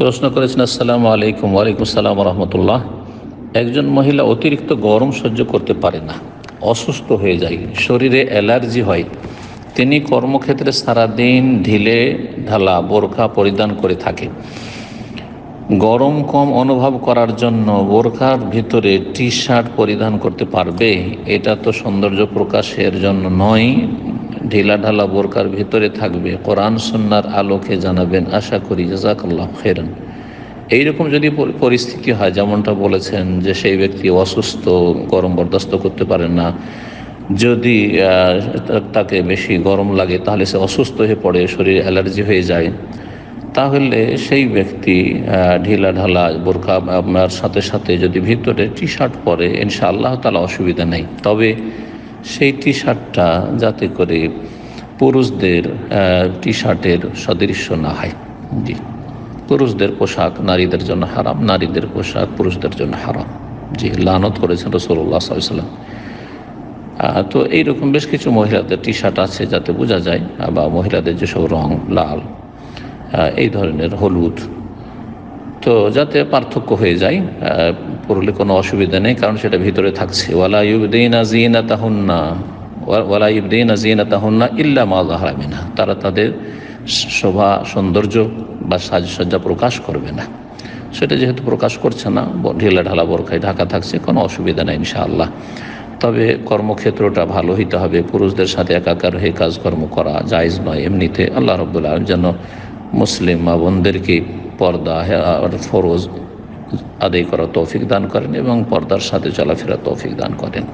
প্রশ্ন করেছেন, আসসালামু আলাইকুম, ওয়ালাইকুম সালাম রহমতুল্লাহ একজন মহিলা অতিরিক্ত গরম সহ্য করতে পারে না, অসুস্থ হয়ে যায়, শরীরে অ্যালার্জি হয়। তিনি কর্মক্ষেত্রে সারাদিন ঢিলে ঢালা বোরখা পরিধান করে থাকে। গরম কম অনুভব করার জন্য বোরখার ভিতরে টি শার্ট পরিধান করতে পারবে, এটা তো সৌন্দর্য প্রকাশের জন্য নয় ঢিলা ঢালা বোরকার ভিতরে থাকবে, কোরআন সন্ন্যার আলোকে জানাবেন। আশা করি জাজাকাল্লাহ খেরেন এইরকম যদি পরিস্থিতি হয়, যেমনটা বলেছেন যে সেই ব্যক্তি অসুস্থ, গরম বরদাস্ত করতে পারেন না, যদি তাকে বেশি গরম লাগে, তাহলে সে অসুস্থ হয়ে পড়ে, শরীর অ্যালার্জি হয়ে যায়, তাহলে সেই ব্যক্তি ঢিলা ঢালা বোরখা আপনার সাথে সাথে যদি ভিতরে টি শার্ট পরে, ইনশাআল্লাহ তালা অসুবিধা নেই। তবে সেই টি শার্টটা যাতে করে পুরুষদের টি শার্টের সদৃশ্য না হয়। জি। পুরুষদের পোশাক নারীদের জন্য হারাম, নারীদের পোশাক পুরুষদের জন্য হারাম। জি, লানত করেছেন রসুল্লাহ সাল্লাম তো এইরকম বেশ কিছু মহিলাদের টি শার্ট আছে যাতে বোঝা যায়, বা মহিলাদের যেসব রং লাল এই ধরনের হলুদ তো যাতে পার্থক্য হয়ে যায় পড়লে কোনো অসুবিধা নেই, কারণ সেটা ভিতরে থাকছে। ওয়ালা তারা তাদের শোভা, সৌন্দর্য বা সাজসজ্জা প্রকাশ করবে না। সেটা যেহেতু প্রকাশ করছে না, ঢিলা ঢালা বরখায় ঢাকা থাকছে, কোনো অসুবিধা নেই ইনশাআল্লাহ। তবে কর্মক্ষেত্রটা ভালো হইতে হবে, পুরুষদের সাথে একাকার হয়ে কাজকর্ম করা জায়জ নয়। এমনিতে আল্লাহ রব্বুল্লাহ যেন মুসলিম মা বোনদেরকে পর্দা ফরজ আদায় করা তৌফিক দান করেন এবং পর্দার সাথে চলাফেরা তৌফিক দান করেন।